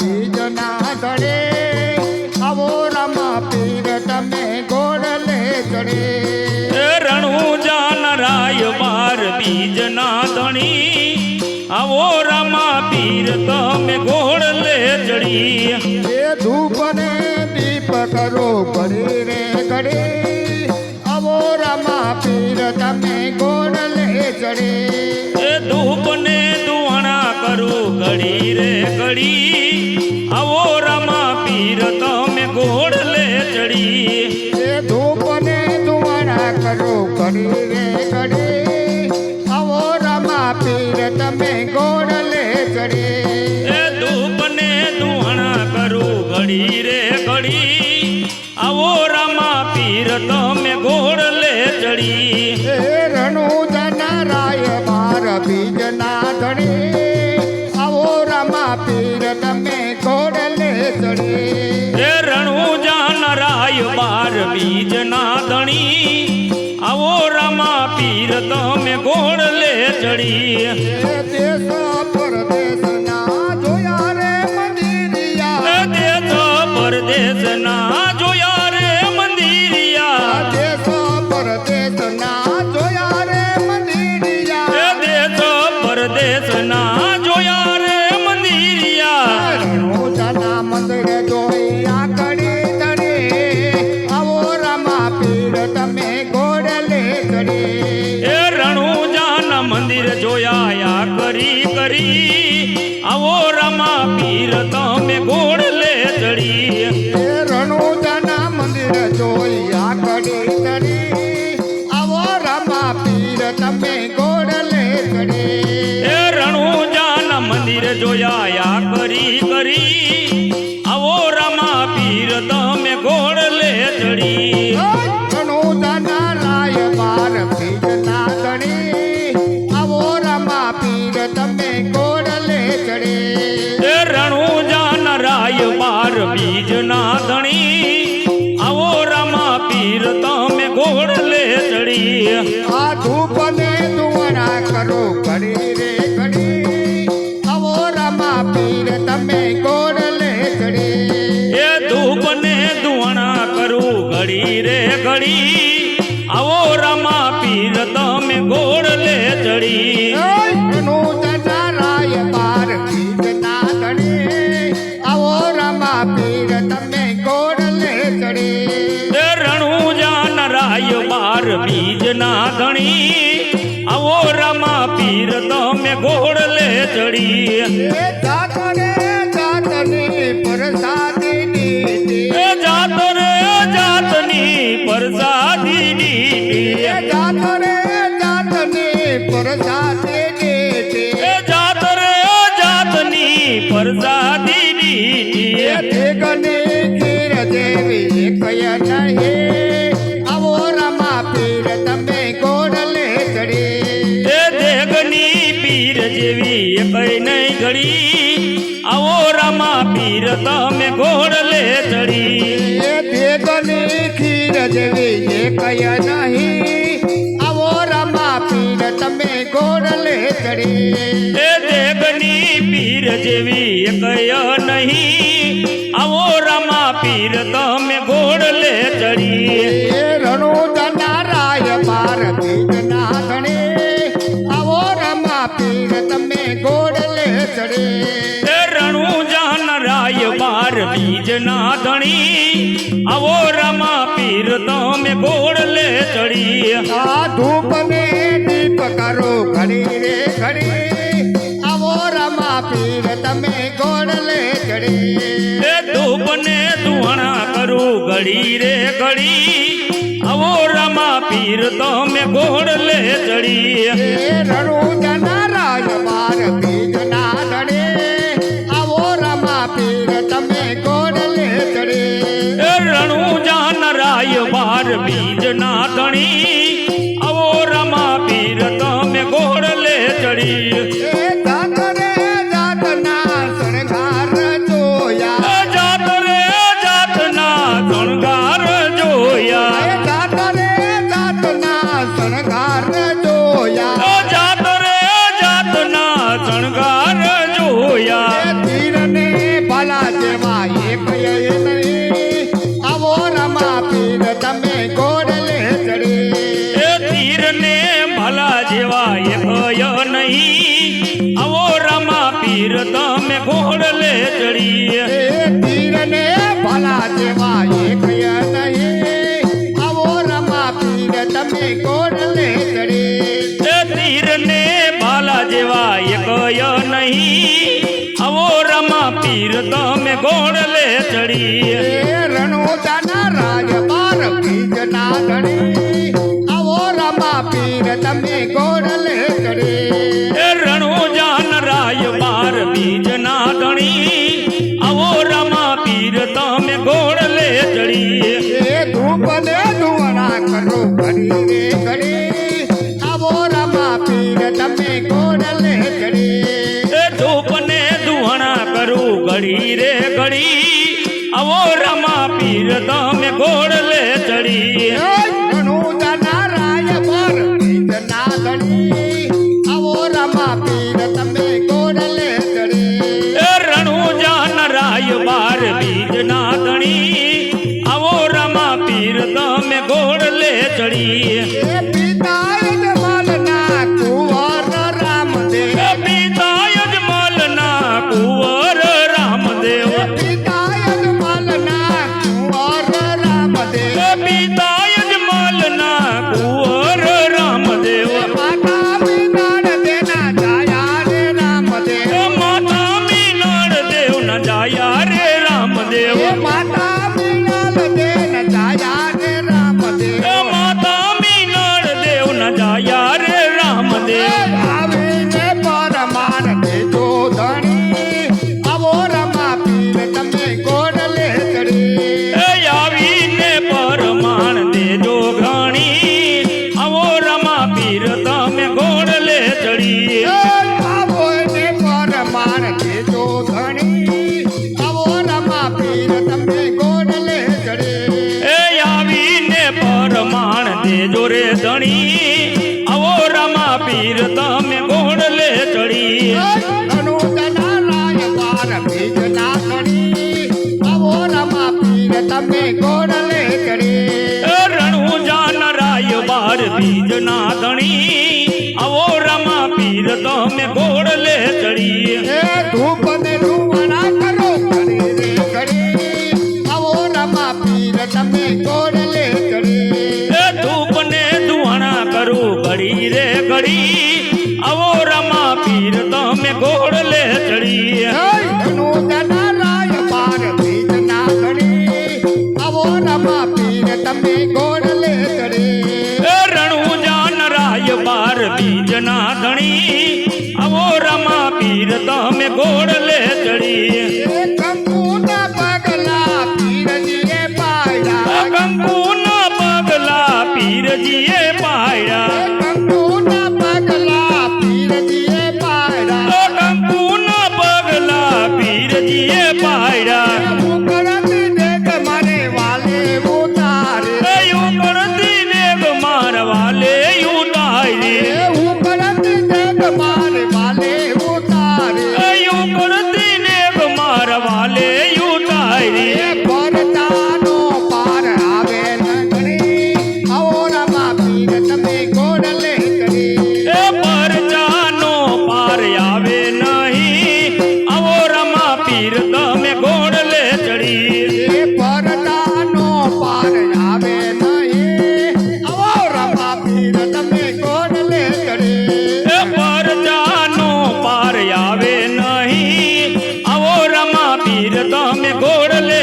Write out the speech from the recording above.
બીજ ના ધડે. આવો રમા પીર તમે ગોડલે ચડે એ રણુજા નરાય બાર બીજ ના ધણી. આવો રામા પીર તમે ઘોડલે ચડી એ ધૂપ ને દીપ કરો ઘડી રે ઘડી. આવો રમા પીર તમે ગોડલે ચડે ઘડી રે ઘડી આવો રમા પીર તમે ઘોડલે ચડી. એ ધૂપ ને ધુવાણા કરો ઘડી રે ઘડી આવો રમા પીર તમે ગોડલે ચડે. એ ધૂપ ને દુવાણા કરું ઘડી રે ઘડી આવો રમા પીર તમે ઘોડલે ચડી. ઘોડલે ઘોડલે આ ધૂપ ને ધુવણા કરો ઘડી રે ઘડી આવો રમા પીર તમે ગોડલે ચડે એ ધૂપ ને ધુવણા કરું ઘડી રે ઘડી ધણી આવો રામા પીર તમે ઘોડલે ચડી. એ જાતને પ્રસાદની એ જાત રે જાતની પરસાદી દીધી જાત રે જાતને પ્રસાદની એ જાત રે જાતની તમે ઘોડલે ચડી. એ દેગને ખીર જેવી કય નહીં. આવો રમા પીર તમે ગોડલે ચડી. એ દેગની પીર જેવી કય નહીં. આવો રમા પીર તમે ઘોડલે ચડી. ના આવો રામા પીર તમે ગોળ લે ચડી. આ ધૂપ ને દીપ કરો ઘડી રે ઘડી. આવો રમા પીર તમે ગોળ લે ચડી. એ ધૂપ ને ધુણા કરું ઘડી રે ઘડી. આવો રામા પીર તમે ગોળ લે ચડી. રણુ તમે ગોડલે ચડી. એ તીરને બાલા જેવા એકય નહીં. આવો રમા પીર તમે ગોળલે ચડી. રણોજાના રાજ પાર બીજ ના ધણી. આવો રમા પીર તમે ગોડલે ઘડી રે ઘડી. આવો રમા પીર તમે ઘોડલે ચડીએ ચડીએ આવો ને પરમાર દેજો ધણી. આવો રમા પીર તમે ગોડલે ચડી એ આવીને પરમાણ દેજો રે ધણી. આવો રમા પીર તમે ગોડલે એ ધૂપ ને ધુવણા કરો ઘડી રે ઘડી આવો રમા પીર તમે ગોડલે ચડી એ ધૂપને ધુવાણા કરું ઘડી રે ઘડી આવો રમા પીર તમે ઘોડલે ચડીએ અનુજના રાય પાર બીજના ધણી આવો રમા પીર તમે ગોડલે ચડી એ રણુજાન રાય બાર બીજના ધણી. આવો રમા પીર તમે ઘોડલે ચડીએ. એ કંકુના પગલા પીરજીએ પાડ્યા કંકુના પગલા પીરજીએ પાડ્યા પીર તમે ઘોડલે